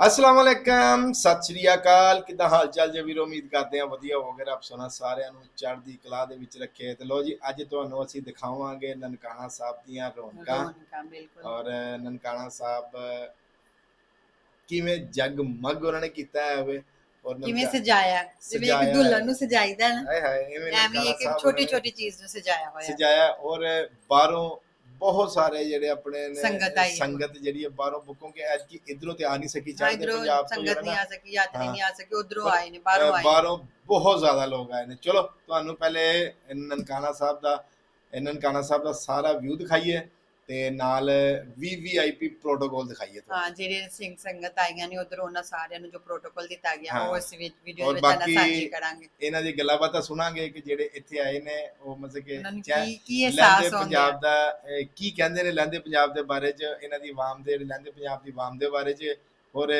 ਅਸਲਾਮ ਅਲੈਕਮ ਸਤਿ ਸ਼੍ਰੀ ਅਕਾਲ। ਕਿਦਾਂ ਹਾਲ ਚਾਲ ਜੀ ਵੀਰੋ? ਉਮੀਦ ਕਰਦੇ ਆ ਵਧੀਆ ਹੋਵੇਗਾ। ਰੱਬ ਸੋਨਾ ਸਾਰਿਆਂ ਨੂੰ ਚੜ੍ਹਦੀ ਕਲਾ ਦੇ ਵਿੱਚ ਰੱਖੇ। ਤੇ ਲੋ ਜੀ ਅੱਜ ਤੁਹਾਨੂੰ ਅਸੀਂ ਦਿਖਾਵਾਂਗੇ ਨਨਕਾਣਾ ਸਾਹਿਬ ਦੀਆਂ ਰੌਣਕਾਂ। ਔਰ ਨਨਕਾਣਾ ਸਾਹਿਬ ਕਿਵੇਂ ਜਗਮਗ ਉਹਨਾਂ ਨੇ ਕੀਤਾ ਹੈ ਵੇ। ਔਰ ਕਿਵੇਂ ਸਜਾਇਆ? ਜਿਵੇਂ ਇੱਕ ਦੁਲਹਨ ਨੂੰ ਸਜਾਈਦਾ ਨਾ। ਹਾਏ ਹਾਏ ਐਵੇਂ ਇੱਕ ਛੋਟੀ ਛੋਟੀ ਚੀਜ਼ ਨੂੰ ਸਜਾਇਆ ਹੋਇਆ। ਸਜਾਇਆ ਔਰ ਬਾਹਰੋਂ ਬਹੁਤ ਸਾਰੇ ਜਿਹੜੇ ਆਪਣੇ ਨੇ ਸੰਗਤ ਆਈ ਹੈ। ਸੰਗਤ ਜਿਹੜੀ ਹੈ ਬਾਹਰੋਂ ਬੁੱਕੋਂ ਕਿ ਐਤ ਕੀ ਇਧਰੋਂ ਤੇ ਆ ਨਹੀਂ ਸਕੀ ਇੱਧਰੋਂ ਪੰਜਾਬ ਤੋਂ ਸੰਗਤ ਨਹੀਂ ਆ ਸਕੀ ਯਾਤਰੀ ਹਾਂ। ਨਹੀਂ ਆ ਸਕੇ ਉਧਰੋਂ ਆਏ ਨੇ ਬਾਹਰੋਂ ਆਏ ਨੇ। ਬਾਹਰੋਂ ਬਹੁਤ ਜ਼ਿਆਦਾ ਲੋਕ ਆਏ ਨੇ ਚਲੋ ਤੁਹਾਨੂੰ ਪਹਿਲੇ ਨਨਕਾਣਾ ਸਾਹਿਬ ਦਾ ਨਨਕਾਣਾ ਸਾਹਿਬ ਦਾ ਸਾਰਾ ਵਿਊ ਦਿਖਾਈਏ ਤੇ ਨਾਲ ਵੀਵੀਆਈਪੀ ਪ੍ਰੋਟੋਕਾਲ ਦਿਖਾਈਏ ਤੁਹਾਨੂੰ ਹਾਂ ਜਿਹੜੇ ਸਿੰਘ ਸੰਗਤ ਆਈਆਂ ਨੇ ਉਧਰੋਂ ਉਹਨਾਂ ਸਾਰਿਆਂ ਨੂੰ ਜੋ ਪ੍ਰੋਟੋਕਾਲ ਦਿੱਤਾ ਗਿਆ ਹਾਂ। ਉਹ ਇਸ ਵਿੱਚ ਵੀਡੀਓ ਵਿੱਚ ਨਾਲ ਸਾਂਝੀ ਕਰਾਂਗੇ। ਇਹਨਾਂ ਦੀ ਗੱਲਾਂ ਬਾਤਾਂ ਸੁਣਾਂਗੇ ਕਿ ਜਿਹੜੇ ਇੱਥੇ ਆਏ ਨੇ ਉਹ ਮਤਲਬ ਕਿ ਕੀ ਕੀ ਅਹਿਸਾਸ ਹੁੰਦਾ ਪੰਜਾਬ ਦਾ ਕੀ ਕਹਿੰਦੇ ਨੇ ਲਹਿੰਦੇ ਪੰਜਾਬ ਦੇ ਬਾਰੇ ਚ ਇਹਨਾਂ ਦੀ ਆਵਾਮ ਦੇ ਲਹਿੰਦੇ ਪੰਜਾਬ ਦੀ ਆਵਾਮ ਦੇ ਬਾਰੇ ਚ ਔਰ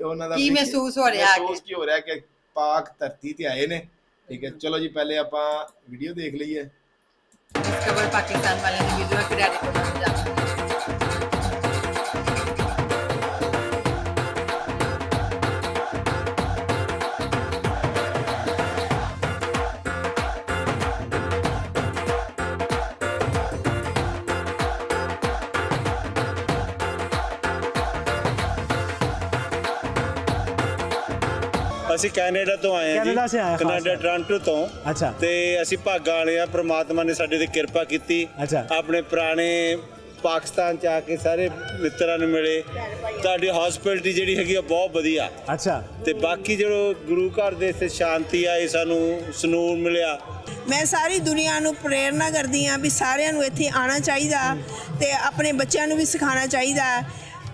ਉਹਨਾਂ ਦਾ ਕੀ ਮਹਿਸੂਸ ਹੋ ਰਿਹਾ ਮਹਿਸੂਸ ਕੀ ਹੋ ਰਿਹਾ ਕਿ ਪਾਕ ਧਰਤੀ ਤੇ ਆਏ ਨੇ। ਠੀਕ ਹੈ ਚਲੋ ਜੀ ਪਹਿਲੇ ਆਪਾਂ ਵੀਡੀਓ ਦੇਖ ਲਈਏ। ਡਿਸਕਵਰ ਪਾਕਿਸਤਾਨ ਵਾਲਿਆਂ ਨੇ ਵੀਡੀਓ ਕ੍ਰੈਡਿਟ ਉਹਨਾਂ ਨੂੰ ਅਸੀਂ ਕੈਨੇਡਾ ਤੋਂ ਆਏ ਹਾਂ ਕੈਨੇਡਾ ਸੇ ਆਏ ਖਾਸ ਕੈਨੇਡਾ। ਟੋਰਾਂਟੋ ਤੋਂ। ਅੱਛਾ। ਤੇ ਅਸੀਂ ਭਾਗਾਂ ਵਾਲੇ ਆ ਪ੍ਰਮਾਤਮਾ ਨੇ ਸਾਡੇ ਤੇ ਕਿਰਪਾ ਕੀਤੀ। ਅੱਛਾ। ਆਪਣੇ ਪੁਰਾਣੇ ਪਾਕਿਸਤਾਨ ਚ ਆ ਕੇ ਸਾਰੇ ਮਿੱਤਰਾਂ ਨੂੰ ਮਿਲੇ। ਤੁਹਾਡੀ ਹਸਪਿਟੈਲਿਟੀ ਜਿਹੜੀ ਹੈਗੀ ਆ ਬਹੁਤ ਵਧੀਆ। ਅੱਛਾ। ਤੇ ਬਾਕੀ ਜਿਹੜੋ ਗੁਰੂ ਘਰ ਦੇ ਇੱਥੇ ਸ਼ਾਂਤੀ ਆਈ ਸਾਨੂੰ ਸਨੂਨ ਮਿਲਿਆ। ਮੈਂ ਸਾਰੀ ਦੁਨੀਆ ਨੂੰ ਪ੍ਰੇਰਨਾ ਕਰਦੀ ਹਾਂ ਵੀ ਸਾਰਿਆਂ ਨੂੰ ਇੱਥੇ ਆਉਣਾ ਚਾਹੀਦਾ ਤੇ ਆਪਣੇ ਬੱਚਿਆਂ ਨੂੰ ਵੀ ਸਿਖਾਉਣਾ ਚਾਹੀਦਾ।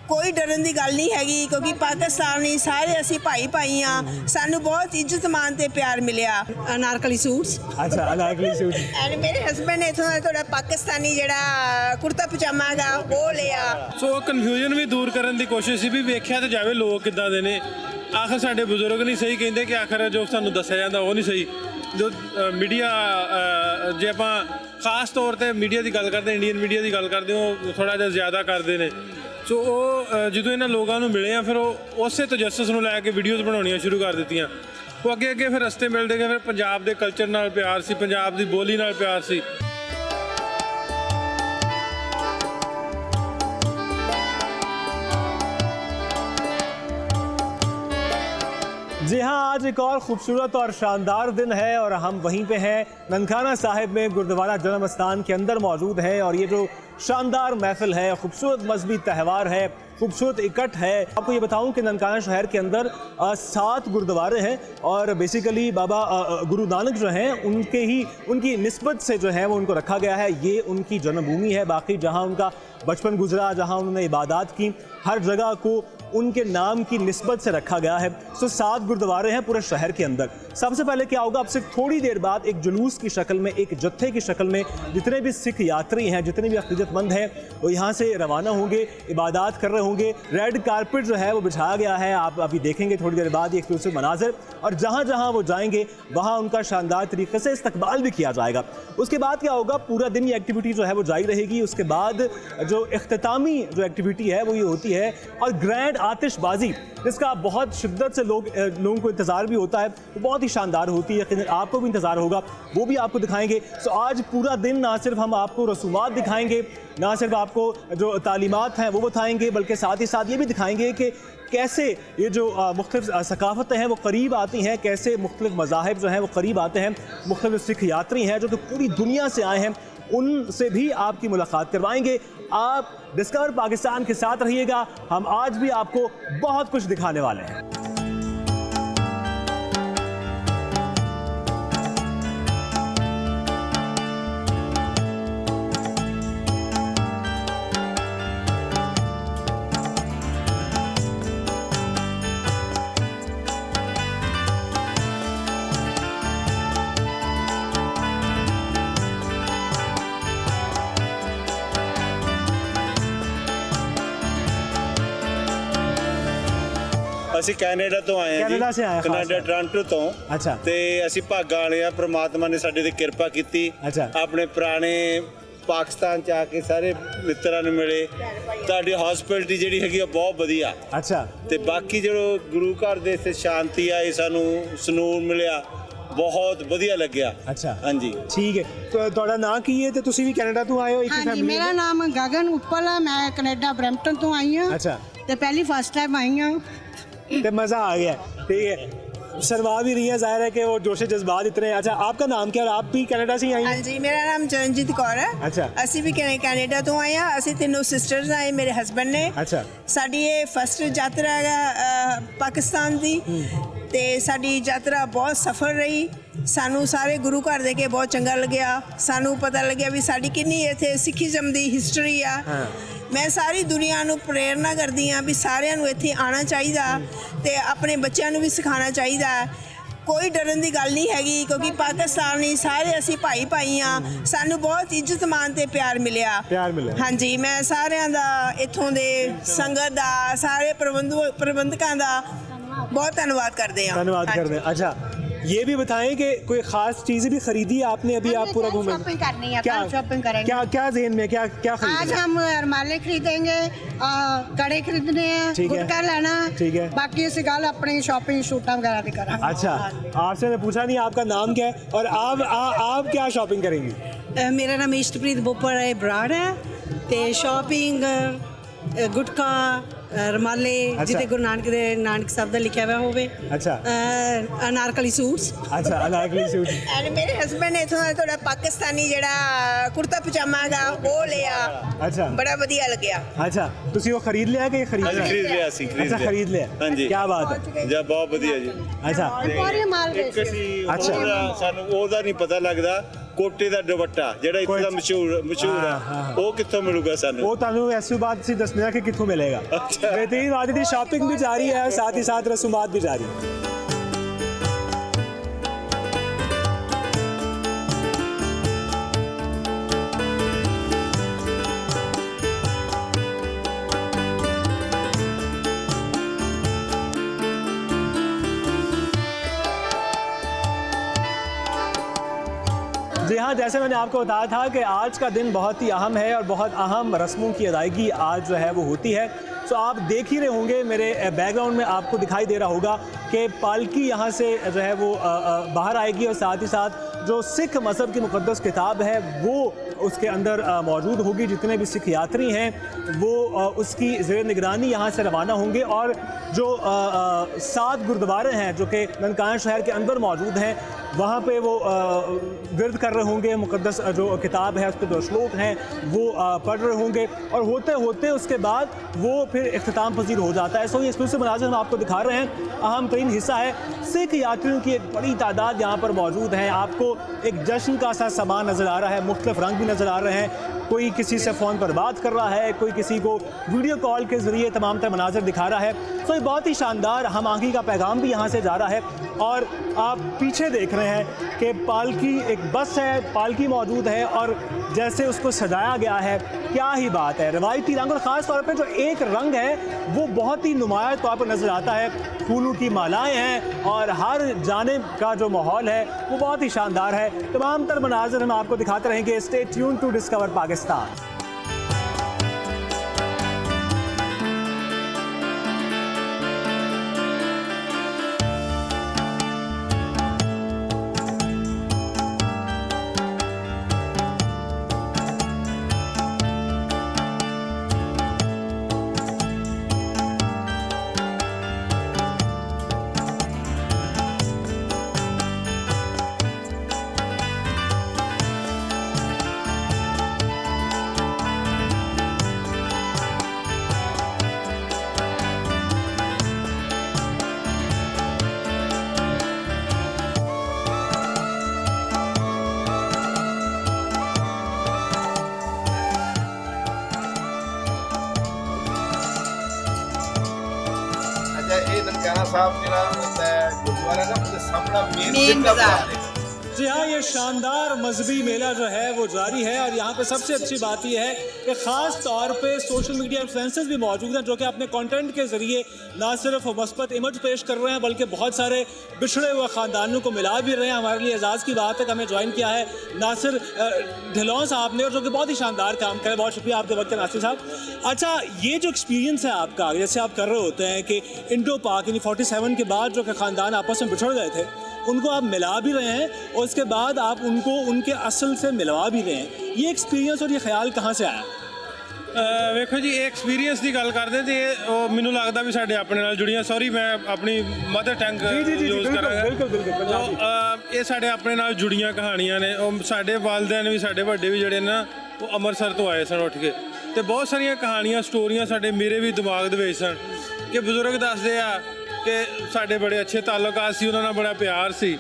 ਕੋਈ ਡਰਨ ਦੀ ਗੱਲ ਨਹੀਂ ਹੈਗੀ ਕਿਉਂਕਿ ਪਾਕਿਸਤਾਨੀ ਸਾਰੇ ਅਸੀਂ ਭਾਈ ਭਾਈ ਆ ਸਾਨੂੰ ਬਹੁਤ ਇੱਜ਼ਤ ਮਾਨ ਤੇ ਪਿਆਰ ਮਿਲਿਆ। ਅਨਾਰਕਲੀ ਸੂਟਸ? ਅੱਛਾ ਅਨਾਰਕਲੀ ਸੂਟ। ਐਂਡ ਮੇਰੇ ਹਸਬੰਡ ਨੇ ਇਥੋਂ ਦਾ ਥੋੜਾ ਪਾਕਿਸਤਾਨੀ ਜਿਹੜਾ ਕੁੜਤਾ ਪਜਾਮਾ ਹੈਗਾ ਉਹ ਲਿਆ। ਸੋ ਕਨਫਿਊਜ਼ਨ ਵੀ ਦੂਰ ਕਰਨ ਦੀ ਕੋਸ਼ਿਸ਼ ਸੀ ਵੀ ਵੇਖਿਆ ਤੇ ਜਾਵੇ ਲੋਕ ਕਿੱਦਾਂ ਦੇ ਨੇ। ਆਖਰ ਸਾਡੇ ਬਜ਼ੁਰਗ ਨਹੀਂ ਸਹੀ ਕਹਿੰਦੇ ਕਿ ਆਖਰ ਜੋ ਸਾਨੂੰ ਦੱਸਿਆ ਜਾਂਦਾ ਉਹ ਨਹੀਂ ਸਹੀ। ਜੋ ਮੀਡੀਆ ਜੇ ਆਪਾਂ ਖਾਸ ਤੌਰ ਤੇ ਮੀਡੀਆ ਦੀ ਗੱਲ ਕਰਦੇ ਇੰਡੀਅਨ ਮੀਡੀਆ ਦੀ ਗੱਲ ਕਰਦੇ ਹਾਂ, ਉਹ ਥੋੜਾ ਜਿਹਾ ਜ਼ਿਆਦਾ ਕਰਦੇ ਨੇ। ਸੋ ਉਹ ਅ, ਜਦੋਂ ਇਹਨਾਂ ਲੋਕਾਂ ਨੂੰ ਮਿਲੇ ਆ ਫਿਰ ਉਹ ਉਸੇ ਤਜੱਸਸ ਨੂੰ ਲੈ ਕੇ ਵੀਡੀਓਜ਼ ਬਣਾਉਣੀਆਂ ਸ਼ੁਰੂ ਕਰ ਦਿੱਤੀਆਂ। ਉਹ ਅੱਗੇ ਅੱਗੇ ਫਿਰ ਰਸਤੇ ਮਿਲਦੇ ਗਏ ਫਿਰ ਪੰਜਾਬ ਦੇ ਕਲਚਰ ਨਾਲ ਪਿਆਰ ਸੀ ਪੰਜਾਬ ਦੀ ਬੋਲੀ ਨਾਲ ਪਿਆਰ ਸੀ। जी شاندار محفل ہے، خوبصورت مذہبی تہوار ہے، خوبصورت اکٹھ ہے۔ آپ کو یہ بتاؤں کہ ننکانہ شہر کے اندر سات گردوارے ہیں اور بیسیکلی بابا گرو نانک جو ہیں، ان کے ہی، ان کی نسبت سے جو ہے وہ ان کو رکھا گیا ہے۔ یہ ان کی جنم بھومی ہے، باقی جہاں ان کا بچپن گزرا، جہاں انہوں نے عبادات کی، ہر جگہ کو ان کے نام کی نسبت سے رکھا گیا ہے۔ سو سات گردوارے ہیں پورے شہر کے اندر۔ سب سے پہلے کیا ہوگا آپ سے تھوڑی دیر بعد ایک جلوس کی شکل میں، ایک جتھے کی شکل میں جتنے بھی سکھ یاتری ہیں، جتنے بھی عقیدت مند ہیں، وہ یہاں سے روانہ ہوں گے، عبادات کر رہے ہوں گے۔ ریڈ کارپٹ جو ہے، وہ بچھایا گیا ہے۔ آپ ابھی دیکھیں گے تھوڑی دیر بعد یہ دوسرے مناظر۔ اور جہاں جہاں وہ جائیں گے، وہاں ان کا شاندار طریقے سے استقبال بھی کیا جائے گا۔ اس کے بعد کیا ہوگا، پورا دن یہ ایکٹیویٹی جو ہے، وہ جاری رہے گی۔ اس کے بعد جو اختتامی جو ایکٹیویٹی ہے، وہ یہ ہوتی ہے۔ اور گرینڈ آتش بازی، جس کا بہت شدت سے لوگ لوگوں کو انتظار بھی ہوتا ہے، وہ بہت ہی شاندار ہوتی ہے، یقیناً آپ کو بھی انتظار ہوگا، وہ بھی آپ کو دکھائیں گے۔ سو آج پورا دن نہ صرف ہم آپ کو رسومات دکھائیں گے، نہ صرف آپ کو جو تعلیمات ہیں وہ بتائیں گے، بلکہ ساتھ ہی ساتھ یہ بھی دکھائیں گے کہ کیسے یہ جو مختلف ثقافتیں ہیں وہ قریب آتی ہیں، کیسے مختلف مذاہب جو ہیں وہ قریب آتے ہیں، مختلف سکھ یاتری ہیں جو کہ پوری دنیا سے آئے ہیں۔ उनसे भी आपकी मुलाकात करवाएंगे आप डिस्कवर पाकिस्तान के साथ रहिएगा हम आज भी आपको बहुत कुछ दिखाने वाले हैं ਅਸੀਂ ਕੈਨੇਡਾ ਤੋਂ ਆਏ ਹਾਂ ਕੈਨੇਡਾ ਸੇ ਆਏ ਹਾਂ ਕੈਨੇਡਾ ਕਰਕੇ। ਤੋਂ। ਅੱਛਾ। ਤੇ ਅਸੀਂ ਭਾਗਾ ਵਾਲੇ ਆ ਪ੍ਰਮਾਤਮਾ ਨੇ ਸਾਡੇ ਤੇ ਕਿਰਪਾ ਕੀਤੀ। ਆਪਣੇ ਪੁਰਾਣੇ ਪਾਕਿਸਤਾਨ ਚ ਆ ਕੇ ਸਾਰੇ ਮਿੱਤਰਾਂ ਨੂੰ ਮਿਲੇ। ਤੁਹਾਡੀ ਹਸਪੀਟਲਿਟੀ ਜਿਹੜੀ ਹੈਗੀ ਆ ਬਹੁਤ ਵਧੀਆ। ਅੱਛਾ। ਤੇ ਬਾਕੀ ਜਿਹੜਾ ਗੁਰੂ ਘਰ ਦੇ ਇੱਥੇ ਸ਼ਾਂਤੀ ਆਈ ਸਾਨੂੰ ਸਨੂਨ ਮਿਲਿਆ ਬਹੁਤ ਵਧੀਆ ਲੱਗਿਆ। ਅੱਛਾ। ਹਾਂਜੀ। ਠੀਕ ਹੈ। ਤੁਹਾਡਾ ਨਾਂ ਕੀ ਹੈ ਤੇ ਤੁਸੀਂ ਵੀ ਕੈਨੇਡਾ ਤੋਂ ਆਏ ਹੋ ਇੱਕ ਫੈਮਿਲੀ ਮੇਰਾ ਨਾਮ ਗਗਨ ਉੱਪਲ ਹੈ ਮੈਂ ਕੈਨੇਡਾ ਬ੍ਰੈਂਪਟਨ ਤੋਂ ਆਈ ਹਾਂ। ਅੱਛਾ। ਤੇ ਪਹਿਲੀ ਫਸਟ ਟਾਈਮ ਆਈ ਹਾਂ। ਤੇ मजा आ गया ठीक है शर्मा भी रही है जाहिर है कि वो जोश जज्बात इतने हैं। अच्छा आपका नाम क्या है और आप भी कनाडा से ही आई हैं ਹਾਂਜੀ ਮੇਰਾ ਨਾਮ ਚਰਨਜੀਤ ਕੌਰ ਹੈ ਅੱਛਾ। ਅਸੀਂ ਵੀ ਕੈਨੇ- ਕੈਨੇਡਾ ਤੋਂ ਆਏ ਹਾਂ ਅਸੀਂ ਤਿੰਨੋਂ ਸਿਸਟਰਸ ਆਏ ਮੇਰੇ ਹਸਬੰਡ ਨੇ अच्छा ਸਾਡੀ ਇਹ ਫਸਟ ਯਾਤਰਾ ਹੈਗਾ ਅਹ, ਪਾਕਿਸਤਾਨ ਦੀ ਤੇ ਸਾਡੀ ਯਾਤਰਾ ਬਹੁਤ ਸਫਲ ਰਹੀ ਸਾਨੂੰ ਸਾਰੇ ਗੁਰੂ ਘਰ ਦੇ ਕੇ ਬਹੁਤ ਚੰਗਾ ਲੱਗਿਆ ਸਾਨੂੰ ਪਤਾ ਲੱਗਿਆ ਵੀ ਸਾਡੀ ਕਿੰਨੀ ਇੱਥੇ ਸਿੱਖੀਜ਼ਮ ਦੀ ਹਿਸਟਰੀ ਆ ਹਾਂ। ਮੈਂ ਸਾਰੀ ਦੁਨੀਆ ਨੂੰ ਪ੍ਰੇਰਣਾ ਕਰਦੀ ਆ ਵੀ ਸਾਰਿਆਂ ਨੂੰ ਇੱਥੇ ਆਉਣਾ ਚਾਹੀਦਾ ਤੇ ਆਪਣੇ ਬੱਚਿਆਂ ਨੂੰ ਵੀ ਸਿਖਾਉਣਾ ਚਾਹੀਦਾ। ਕੋਈ ਡਰਨ ਦੀ ਗੱਲ ਨਹੀਂ ਹੈਗੀ ਕਿਉਂਕਿ ਪਾਕਿਸਤਾਨੀ ਸਾਰੇ ਅਸੀਂ ਭਾਈ ਭਾਈ ਆ ਸਾਨੂੰ ਬਹੁਤ ਇੱਜ਼ਤ ਮਾਨ ਤੇ ਪਿਆਰ ਮਿਲਿਆ। ਪਿਆਰ ਮਿਲਿਆ। ਹਾਂਜੀ ਮੈਂ ਸਾਰਿਆਂ ਦਾ ਇੱਥੋਂ ਦੇ ਸੰਗਤ ਦਾ ਸਾਰੇ ਪ੍ਰਬੰਧਕਾਂ ਦਾ ਬਹੁਤ ਧੰਨਵਾਦ ਕਰਦੇ ਆ ਧੰਨਵਾਦ ਕਰਦੇ ਆ ਅੱਛਾ یہ بھی بتائیں کہ کوئی خاص چیزیں بھی خریدی آپ نے ابھی آپ پورا گھومیں شاپنگ شاپنگ کریں گے۔ کیا کیا ذہن میں کیا کیا خریدیں آج ہم ارمالے خریدیں گے کڑے خریدنے ہیں گٹکا لینا ٹھیک ہے۔ باقی اسے گل اپنے شاپنگ شوٹاں وغیرہ بھی کر کریں اچھا آپ سے میں پوچھا نہیں آپ کا نام کیا ہے؟ اور آپ آپ کیا شاپنگ کریں گے میرا نام عشت پریت بوپر ہے۔ براڑ ہے تے شاپنگ گھٹکا ਰਮਾਲੇ ਜਿੱਤੇ ਗੁਰੂ ਨਾਨਕ ਦੇ ਨਾਨਕ ਸਾਹਿਬ ਦਾ ਲਿਖਿਆ ਹੋਇਆ ਹੋਵੇ। ਅੱਛਾ। ਅਨਾਰਕਲੀ ਸੂਟਸ। ਅੱਛਾ ਅਨਾਰਕਲੀ ਸੂਟ। ਐਂਡ ਮੇਰੇ ਹਸਬੰਡ ਨੇ ਇਥੋਂ ਥੋੜਾ ਪਾਕਿਸਤਾਨੀ ਜਿਹੜਾ ਕੁਰਤਾ ਪਜਾਮਾ ਹੈਗਾ ਉਹ ਲਿਆ। ਅੱਛਾ। ਬੜਾ ਵਧੀਆ ਲੱਗਿਆ। ਅੱਛਾ ਤੁਸੀਂ ਉਹ ਖਰੀਦ ਲਿਆ ਕਿ ਖਰੀਦ ਲਿਆ? ਖਰੀਦ ਲਿਆ ਸੀ ਖਰੀਦ ਲਿਆ। ਖਰੀਦ ਲਿਆ। ਹਾਂਜੀ। ਕੀ ਬਾਤ ਹੈ। ਜੀ ਬਹੁਤ ਵਧੀਆ ਜੀ। ਅੱਛਾ। ਇੱਕ ਅਸੀਂ ਸਾਨੂੰ ਉਹਦਾ ਨਹੀਂ ਪਤਾ ਲੱਗਦਾ ਕੋਟੇ ਦਾ ਦੁਪੱਟਾ ਜਿਹੜਾ ਇੱਥੇ ਦਾ ਕੋਈ- ਮਸ਼ਹੂਰ ਮਸ਼ਹੂਰ ਹਾਂ, ਹਾਂ, ਹਾਂ। ਹੈ ਉਹ ਕਿੱਥੋਂ ਮਿਲੂਗਾ ਸਾਨੂੰ वो ਤੁਹਾਨੂੰ ऐसी बात सी दसने कि कितों मिलेगा अच्छा। बेहतरीन बात थी शॉपिंग भी जारी है साथ ही साथ रसूमात भी जारी है جیسے میں نے آپ کو بتایا تھا کہ آج کا دن بہت ہی اہم ہے اور بہت اہم رسموں کی ادائیگی آج جو ہے وہ ہوتی ہے۔ سو آپ دیکھ ہی رہے ہوں گے، میرے بیک گراؤنڈ میں آپ کو دکھائی دے رہا ہوگا کہ پالکی یہاں سے جو ہے وہ باہر آئے گی اور ساتھ ہی ساتھ جو سکھ مذہب کی مقدس کتاب ہے وہ اس کے اندر موجود ہوگی۔ جتنے بھی سکھ یاتری ہیں وہ اس کی زیر نگرانی یہاں سے روانہ ہوں گے اور جو سات گردوارے ہیں جو کہ ننکان شہر کے اندر موجود ہیں وہاں پہ وہ ورد کر رہے ہوں گے، مقدس جو کتاب ہے، اس کے جو شلوک ہیں، وہ پڑھ رہے ہوں گے، اور ہوتے ہوتے اس کے بعد وہ پھر اختتام پذیر ہو جاتا ہے۔ سو یہ اسکول سے مناظر ہم آپ کو دکھا رہے ہیں۔ اہم ترین حصہ ہے، سکھ یاتریوں کی ایک بڑی تعداد یہاں پر موجود ہے آپ کو ایک جشن کا سا سامان نظر آ رہا ہے، مختلف رنگ بھی نظر آ رہے ہیں۔ کوئی کسی سے فون پر بات کر رہا ہے، کوئی کسی کو ویڈیو کال کے ذریعے تمام تر مناظر دکھا رہا ہے۔ تو یہ بہت ہی شاندار ہم آنکھی کا پیغام بھی یہاں سے جا رہا ہے۔ اور آپ پیچھے دیکھ رہے ہیں کہ پالکی ایک بس ہے، پالکی موجود ہے اور جیسے اس کو سجایا گیا ہے کیا ہی بات ہے؟ روایتی رنگ اور خاص طور پہ جو ایک رنگ ہے، وہ بہت ہی نمایاں طور پر نظر آتا ہے۔ پھولوں کی مالائیں ہیں اور ہر جانب کا جو ماحول ہے، وہ بہت ہی شاندار ہے۔ تمام تر مناظر ہم آپ کو دکھاتے رہیں گے۔ Stay tune to discover Pakistan gurdwara ਨਾ ਉਹਦੇ ਸਾਹਮਣਾ جی ہاں یہ شاندار مذہبی میلہ جو ہے وہ جاری ہے اور یہاں پہ سب سے اچھی بات یہ ہے کہ خاص طور پہ سوشل میڈیا انفلوئنسز بھی موجود ہیں جو کہ اپنے کانٹینٹ کے ذریعے نہ صرف مثبت امیج پیش کر رہے ہیں، بلکہ بہت سارے بچھڑے ہوئے خاندانوں کو ملا بھی رہے ہیں۔ ہمارے لیے اعزاز کی بات ہے کہ ہمیں جوائن کیا ہے ناصر ڈھلون صاحب نے اور جو کہ بہت ہی شاندار کام کرے۔ بہت شکریہ آپ کے وقت ناصر صاحب۔ اچھا یہ جو ایکسپیرینس ہے آپ کا، جیسے آپ کر رہے ہوتے ہیں کہ انڈو پاک یعنی فورٹی سیون کے بعد جو کہ خاندان آپس میں بچھڑ گئے تھے उनको आप मिला भी रहे हैं और उसके बाद आप उनको उनके असल से मिलवा भी रहे हैं ये एक्सपीरियंस और ये ख्याल कहाँ से आया ਅਹ ਵੇਖੋ ਜੀ ਇਹ ਐਕਸਪੀਰੀਅੰਸ ਦੀ ਗੱਲ ਕਰਦੇ ਤੇ ਇਹ ਉਹ ਮੈਨੂੰ ਲੱਗਦਾ ਵੀ ਸਾਡੇ ਆਪਣੇ ਨਾਲ ਜੁੜੀਆਂ ਸੌਰੀ ਮੈਂ ਆਪਣੀ ਮਦਰ ਟੰਗ ਯੂਜ਼ ਕਰਾਂਗਾ ਬਿਲਕੁਲ ਬਿਲਕੁਲ ਪੰਜਾਬੀ ਉਹ, ਅਹ, ਇਹ ਸਾਡੇ ਆਪਣੇ ਨਾਲ ਜੁੜੀਆਂ ਕਹਾਣੀਆਂ ਨੇ ਉਹ ਸਾਡੇ ਵਾਲਦਿਆਂ ਵੀ ਸਾਡੇ ਵੱਡੇ ਵੀ ਜਿਹੜੇ ਨਾ ਉਹ ਅੰਮ੍ਰਿਤਸਰ ਤੋਂ ਆਏ ਸਨ ਉੱਠ ਕੇ ਤੇ ਬਹੁਤ ਸਾਰੀਆਂ ਕਹਾਣੀਆਂ ਸਟੋਰੀਆਂ ਸਾਡੇ ਮੇਰੇ ਵੀ ਦਿਮਾਗ ਦੇ ਵਿੱਚ ਸਨ ਕਿ ਬਜ਼ੁਰਗ ਦੱਸਦੇ ਆ ਕਿ ਸਾਡੇ ਬੜੇ ਅੱਛੇ ਤਾਲੁਕਾਤ ਸੀ, ਉਹਨਾਂ ਨਾਲ ਬੜਾ ਪਿਆਰ ਸੀ।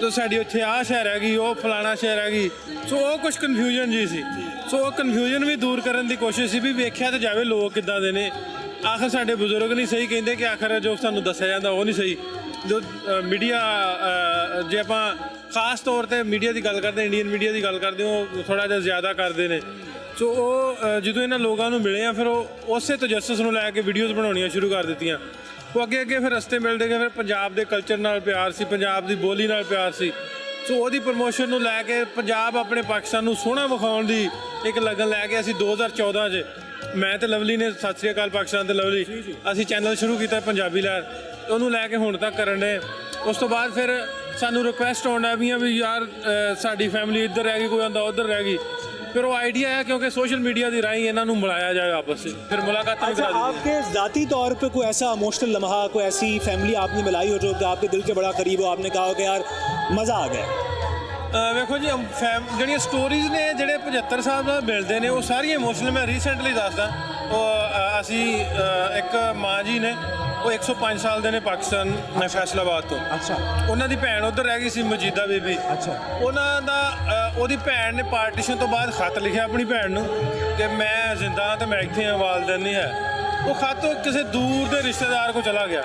ਤੋ ਸਾਡੀ ਉੱਥੇ ਆਹ ਸ਼ਹਿਰ ਹੈਗੀ, ਉਹ ਫਲਾਣਾ ਸ਼ਹਿਰ ਹੈਗੀ। ਸੋ ਉਹ ਕੁਝ ਕਨਫਿਊਜ਼ਨ ਜੀ ਸੀ। ਸੋ ਉਹ ਕਨਫਿਊਜ਼ਨ ਵੀ ਦੂਰ ਕਰਨ ਦੀ ਕੋਸ਼ਿਸ਼ ਸੀ ਵੀ ਵੇਖਿਆ ਤਾਂ ਜਾਵੇ ਲੋਕ ਕਿੱਦਾਂ ਦੇ ਨੇ। ਆਖਰ ਸਾਡੇ ਬਜ਼ੁਰਗ ਨਹੀਂ ਸਹੀ ਕਹਿੰਦੇ ਕਿ ਆਖਰ ਜੋ ਸਾਨੂੰ ਦੱਸਿਆ ਜਾਂਦਾ ਉਹ ਨਹੀਂ ਸਹੀ। ਜੋ ਮੀਡੀਆ ਜੇ ਆਪਾਂ ਖਾਸ ਤੌਰ ਤੇ ਮੀਡੀਆ ਦੀ ਗੱਲ ਕਰਦੇ ਇੰਡੀਅਨ ਮੀਡੀਆ ਦੀ ਗੱਲ ਕਰਦੇ, ਉਹ ਥੋੜਾ ਜਿਹਾ ਜ਼ਿਆਦਾ ਕਰਦੇ ਨੇ। ਸੋ ਉਹ ਜਦੋਂ ਇਹਨਾਂ ਲੋਕਾਂ ਨੂੰ ਮਿਲੇ ਆ, ਫਿਰ ਉਹ ਉਸੇ ਤਜੱਸਸ ਨੂੰ ਲੈ ਕੇ ਵੀਡੀਓਜ਼ ਬਣਾਉਣੀਆਂ ਸ਼ੁਰੂ ਕਰ ਦਿੱਤੀਆਂ। ਉਹ ਅੱਗੇ ਅੱਗੇ ਫਿਰ ਰਸਤੇ ਮਿਲਦੇ ਗਏ ਫਿਰ ਪੰਜਾਬ ਦੇ ਕਲਚਰ ਨਾਲ ਪਿਆਰ ਸੀ ਪੰਜਾਬ ਦੀ ਬੋਲੀ ਨਾਲ ਪਿਆਰ ਸੀ। ਸੋ ਉਹਦੀ ਪ੍ਰਮੋਸ਼ਨ ਨੂੰ ਲੈ ਕੇ ਪੰਜਾਬ ਆਪਣੇ ਪਾਕਿਸਤਾਨ ਨੂੰ ਸੋਹਣਾ ਵਿਖਾਉਣ ਦੀ ਇੱਕ ਲਗਨ ਲੈ ਕੇ ਅਸੀਂ 2014 'ਚ ਮੈਂ ਤੇ ਲਵਲੀ ਨੇ ਸਤਿ ਸ੍ਰੀ ਅਕਾਲ ਪਾਕਿਸਤਾਨ ਤੇ ਲਵਲੀ ਅਸੀਂ ਚੈਨਲ ਸ਼ੁਰੂ ਕੀਤਾ ਪੰਜਾਬੀ ਲਹਿਰ। ਉਹਨੂੰ ਲੈ ਕੇ ਹੁਣ ਤੱਕ ਕਰਨ ਦੇ। ਉਸ ਤੋਂ ਬਾਅਦ ਫਿਰ ਸਾਨੂੰ ਰਿਕੁਐਸਟ ਆਉਂਦਾ ਵੀ ਵੀ ਯਾਰ ਸਾਡੀ ਫੈਮਿਲੀ ਇੱਧਰ ਰਹਿ ਗਈ ਕੋਈ ਆਂਦਾ ਉੱਧਰ ਰਹਿ ਗਈ। ਫਿਰ ਉਹ ਆਈਡੀਆ ਹੈ ਕਿਉਂਕਿ ਸੋਸ਼ਲ मीडिया ਦੀ ਰਾਹੀਂ ਇਹਨਾਂ ਨੂੰ ਮਿਲਾਇਆ ਜਾਏ ਆਪਸ ਵਿੱਚ ਫਿਰ ਮੁਲਾਕਾਤਾਂ ਵੀ अच्छा ਕਰਾ ਦਿੱਤੀ आपके ज़ाती तौर पे कोई ऐसा इमोशनल लम्हा कोई ऐसी फैमिली आपने मिलाई हो जो कि आपके दिल के बड़ा करीब हो आपने कहा हो कि यार मज़ा आ गया ਅਹ ਵੇਖੋ ਜੀ ਅਮ ਫੈਮ ਜਿਹੜੀਆਂ ਸਟੋਰੀਜ਼ ਨੇ ਜਿਹੜੇ 75 ਸਾਲ ਬਾਅਦ ਮਿਲਦੇ ਨੇ ਉਹ ਸਾਰੀਆਂ ਇਮੋਸ਼ਨਲ ਮੈਂ ਰੀਸੈਂਟਲੀ ਦੱਸਦਾ ਉਹ ਅ, ਅਸੀਂ ਅ, ਇੱਕ ਮਾਂ ਜੀ ਨੇ ਉਹ 105 ਸਾਲ ਦੇ ਨੇ ਪਾਕਿਸਤਾਨ ਮੈਂ ਫੈਸਲਾਬਾਦ ਤੋਂ। ਅੱਛਾ। ਉਹਨਾਂ ਦੀ ਭੈਣ ਉੱਧਰ ਰਹਿ ਗਈ ਸੀ ਮਜੀਦਾ ਬੀਬੀ। ਅੱਛਾ। ਉਹਨਾਂ ਦਾ ਉਹਦੀ ਭੈਣ ਨੇ ਪਾਰਟੀਸ਼ਨ ਤੋਂ ਬਾਅਦ ਖਤ ਲਿਖਿਆ ਆਪਣੀ ਭੈਣ ਨੂੰ ਕਿ ਮੈਂ ਜ਼ਿੰਦਾ ਹਾਂ ਤੇ ਮੈਂ ਇੱਥੇ ਹਾਂ ਵਾਲਦਨ ਹੈ। ਉਹ ਖਤ ਕਿਸੇ ਦੂਰ ਦੇ ਰਿਸ਼ਤੇਦਾਰ ਕੋਲ ਚਲਾ ਗਿਆ।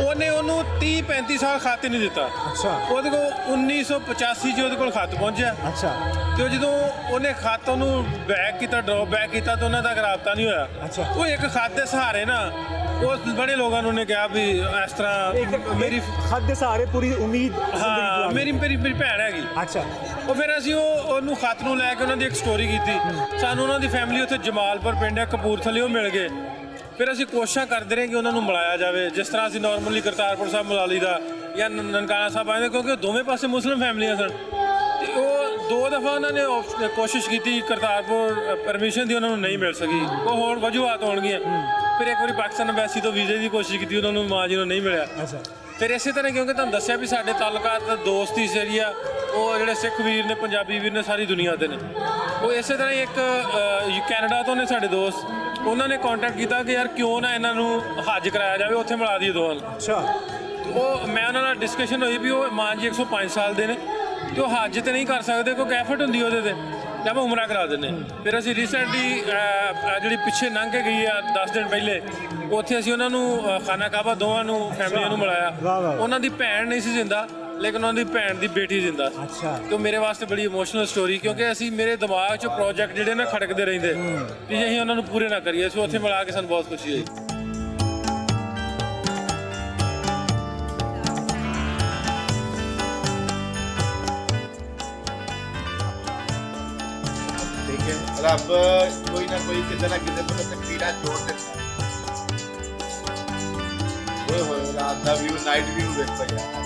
ਉਹਨੇ ਉਹਨੂੰ 30 35 ਸਾਲ ਖਾਤੇ ਨਹੀਂ ਦਿੱਤਾ। ਅੱਛਾ। ਉਹਦੇ ਕੋਲ 1985 'ਚ ਉਹਦੇ ਕੋਲ ਖਤ ਪਹੁੰਚਿਆ। ਅੱਛਾ। ਤੇ ਜਦੋਂ ਉਹਨੇ ਖਤ ਉਹਨੂੰ ਬੈਕ ਕੀਤਾ ਡ੍ਰੌਪ ਬੈਕ ਕੀਤਾ ਤਾਂ ਉਹਨਾਂ ਦਾ ਰਾਬਤਾ ਨਹੀਂ ਹੋਇਆ। ਅੱਛਾ। ਉਹ ਇੱਕ ਖਤ ਦੇ ਸਹਾਰੇ ਨਾ ਉਹ ਬੜੇ ਲੋਕਾਂ ਨੂੰ ਨੇ ਕਿਹਾ ਵੀ ਇਸ ਤਰ੍ਹਾਂ ਮੇਰੀ ਖਤ ਦੇ ਸਹਾਰੇ ਪੂਰੀ ਉਮੀਦ ਹਾਂ ਮੇਰੀ ਮੇਰੀ ਭੈਣ ਹੈਗੀ। ਅੱਛਾ। ਉਹ ਫਿਰ ਅਸੀਂ ਉਹ ਉਹਨੂੰ ਖਤ ਨੂੰ ਲੈ ਕੇ ਉਹਨਾਂ ਦੀ ਇੱਕ ਸਟੋਰੀ ਕੀਤੀ। ਸਾਨੂੰ ਉਹਨਾਂ ਦੀ ਫੈਮਿਲੀ ਉੱਥੇ ਜਮਾਲਪੁਰ ਪਿੰਡ ਹੈ ਕਪੂਰਥਲੇ ਉਹ ਮਿਲ ਗਏ। ਫਿਰ ਅਸੀਂ ਕੋਸ਼ਿਸ਼ਾਂ ਕਰਦੇ ਰਹੇ ਕਿ ਉਹਨਾਂ ਨੂੰ ਮਿਲਾਇਆ ਜਾਵੇ। ਜਿਸ ਤਰ੍ਹਾਂ ਅਸੀਂ ਨਾਰਮਲੀ ਕਰਤਾਰਪੁਰ ਸਾਹਿਬ ਮਲਾਲੀ ਦਾ ਜਾਂ ਨਨਕਾਣਾ ਸਾਹਿਬ ਆਏ ਕਿਉਂਕਿ ਉਹ ਦੋਵੇਂ ਪਾਸੇ ਮੁਸਲਮ ਫੈਮਲੀਆਂ ਸਨ। ਤੇ ਉਹ ਦੋ ਦਫਾ ਉਹਨਾਂ ਨੇ ਕੋਸ਼ਿਸ਼ ਕੀਤੀ ਕਰਤਾਰਪੁਰ ਪਰਮਿਸ਼ਨ ਦੀ ਉਹਨਾਂ ਨੂੰ ਨਹੀਂ ਮਿਲ ਸਕੀ। ਉਹ ਹੋਰ ਵਜੂਹਾਤ ਹੋਣਗੀਆਂ। ਫਿਰ ਇੱਕ ਵਾਰੀ ਪਾਕਿਸਤਾਨ ਅੰਬੈਸੀ ਤੋਂ ਵੀਜ਼ੇ ਦੀ ਕੋਸ਼ਿਸ਼ ਕੀਤੀ ਉਹਨਾਂ ਨੂੰ ਮਾਂ ਜੀ ਨੂੰ ਨਹੀਂ ਮਿਲਿਆ। ਫਿਰ ਇਸੇ ਤਰ੍ਹਾਂ ਕਿਉਂਕਿ ਤੁਹਾਨੂੰ ਦੱਸਿਆ ਵੀ ਸਾਡੇ ਤਾਲੁਕਾਤ ਦੋਸਤੀ ਜਿਹੜੀ ਆ ਉਹ ਜਿਹੜੇ ਸਿੱਖ ਵੀਰ ਨੇ ਪੰਜਾਬੀ ਵੀਰ ਨੇ ਸਾਰੀ ਦੁਨੀਆ ਦੇ ਨੇ। ਉਹ ਇਸੇ ਤਰ੍ਹਾਂ ਇੱਕ ਕੈਨੇਡਾ ਤੋਂ ਨੇ ਸਾਡੇ ਦੋਸਤ। ਉਹਨਾਂ ਨੇ ਕੰਟੈਕਟ ਕੀਤਾ ਕਿ ਯਾਰ ਕਿਉਂ ਨਾ ਇਹਨਾਂ ਨੂੰ ਹੱਜ ਕਰਾਇਆ ਜਾਵੇ ਉੱਥੇ ਮਿਲਾ ਦੀ ਦੋਵਾਂ ਨੂੰ। ਅੱਛਾ। ਉਹ ਮੈਂ ਉਹਨਾਂ ਨਾਲ ਡਿਸਕਸ਼ਨ ਹੋਈ ਵੀ ਉਹ ਮਾਨ ਜੀ 105 ਸਾਲ ਦੇ ਨੇ ਤੇ ਉਹ ਹੱਜ ਤੇ ਨਹੀਂ ਕਰ ਸਕਦੇ ਕਿਉਂਕਿ ਐਫਰਟ ਹੁੰਦੀ ਉਹਦੇ ਤੇ। ਜਾਂ ਆਪਾਂ ਉਮਰਾ ਕਰਾ ਦਿੰਦੇ ਫਿਰ ਅਸੀਂ ਰੀਸੈਂਟਲੀ ਜਿਹੜੀ ਪਿੱਛੇ ਲੰਘ ਕੇ ਗਈ ਆ 10 ਦਿਨ ਪਹਿਲੇ ਉੱਥੇ ਅਸੀਂ ਉਹਨਾਂ ਨੂੰ ਅ, ਖਾਨਾ ਕਾਬਾ ਦੋਵਾਂ ਨੂੰ ਫੈਮਲੀ ਨੂੰ ਮਿਲਾਇਆ। ਉਹਨਾਂ ਦੀ ਭੈਣ ਨਹੀਂ ਸੀ ਜਿੰਦਾ। ਲੇਕਿਨ ਉਹਨਾਂ ਦੀ ਭੈਣ ਦੀ ਬੇਟੀ ਜ਼ਿੰਦਾ। ਸੀ ਅੱਛਾ। ਤੇ ਉਹ ਮੇਰੇ ਵਾਸਤੇ ਬੜੀ ਇਮੋਸ਼ਨਲ ਸਟੋਰੀ ਕਿਉਂਕਿ ਅਸੀਂ ਮੇਰੇ ਦਿਮਾਗ 'ਚ ਪ੍ਰੋਜੈਕਟ ਜਿਹੜੇ ਨਾ ਖੜਕਦੇ ਰਹਿੰਦੇ। ਕਿ ਜੇ ਅਸੀਂ ਉਹਨਾਂ ਨੂੰ ਪੂਰੇ ਨਾ ਕਰੀਏ ਸੋ ਉੱਥੇ ਮਿਲਾ ਕੇ ਸਾਨੂੰ ਬਹੁਤ ਖੁਸ਼ੀ ਹੋਈ। ਠੀਕ ਹੈ। ਰੱਬ ਕੋਈ ਨਾ ਕੋਈ ਕਿਤੇ ਨਾ ਕਿਤੇ ਤੋਂ ਤਕਦੀਰਾਂ ਜੋੜ ਦਿੰਦਾ ਓਏ ਹੋਏ ਰਾਤ ਦਾ ਵਿਊ ਨਾਈਟ ਵਿਊ ਵੇਖੋ ਯਾਰ।